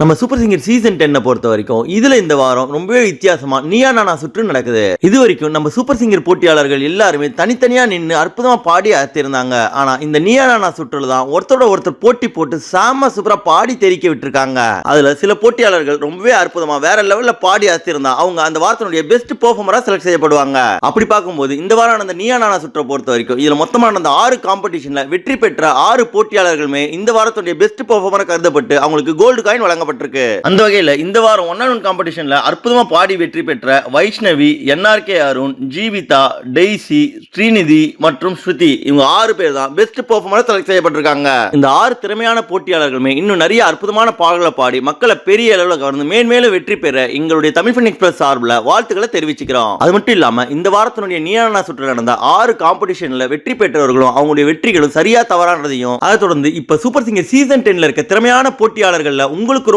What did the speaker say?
நம்ம super singer season டென்னை பொறுத்த வரைக்கும் இதுல இந்த வாரம் ரொம்பவே வித்தியாசமா நீயா நானா சுற்று நடக்குது. இது வரைக்கும் நம்ம சூப்பர் சிங்கர் போட்டியாளர்கள் எல்லாருமே தனித்தனியா நின்று அற்புதமா பாடி அத்திருந்தாங்க ஆனா இந்த நீயா நானா சுற்றுல தான் ஒருத்தரோட ஒருத்தர் போட்டி போட்டு சாம சூப்பரா பாடி தெரிக்க விட்டுருக்காங்க. அதுல சில போட்டியாளர்கள் ரொம்பவே அற்புதமா வேற லெவல்ல பாடி அத்திருந்தா அவங்க அந்த வாரத்தினுடைய பெஸ்ட் பெர்ஃபார்மரா செலக்ட் செய்யப்படுவாங்க. அப்படி பார்க்கும்போது இந்த வாரம் நடந்த நீயா நானா சுற்றை பொறுத்த வரைக்கும் இதுல மொத்தமா நடந்த ஆறு காம்படிஷன்ல வெற்றி பெற்ற ஆறு போட்டியாளர்களுமே இந்த வாரத்துடைய பெஸ்ட் பெர்ஃபார்மரா கருதப்பட்டு அவங்களுக்கு கோல்டு காயின் வழங்கப்பட்டிருக்கு அந்த வகையில் இந்த வாரம் ஒன் ஒன் காம்படிஷனில் அற்புதமாக பாடி வெற்றி பெற்ற வைஷ்ணவி என்ஆர்கே அருண் ஜீவிதா டெய்சி ஸ்ரீநிதி மற்றும் ஸ்ருதி. இவங்க ஆறு பேர் தான் பெஸ்ட் பெர்ஃபார்மரா செலக்ட் செய்யப்பட்டிருக்காங்க. இந்த ஆறு திறமையான போட்டியாளர்களுமே இன்னும் நிறைய அற்புதமான பாடல்களை பாடி மக்களை பெரிய அளவில் கவர்ந்து மேன்மேலும் வெற்றி பெற எங்களுடைய தமிழ் ஃபன் எக்ஸ்பிரஸ் சார்பில் வாழ்த்துக்களை தெரிவிச்சுக்கிறோம். அது மட்டும் இல்லாமல் இந்த வாரத்தினுடைய நீரான சுற்றில் நடந்த ஆறு காம்படிஷனில் வெற்றி பெற்றவர்களும் அவங்களுடைய வெற்றிகளும் சரியா தவறானதையும் அதை தொடர்ந்து இப்போ சூப்பர் சிங்கர் சீசன் டென்ல இருக்க திறமையான போட்டியாளர்களில் உங்களுக்கு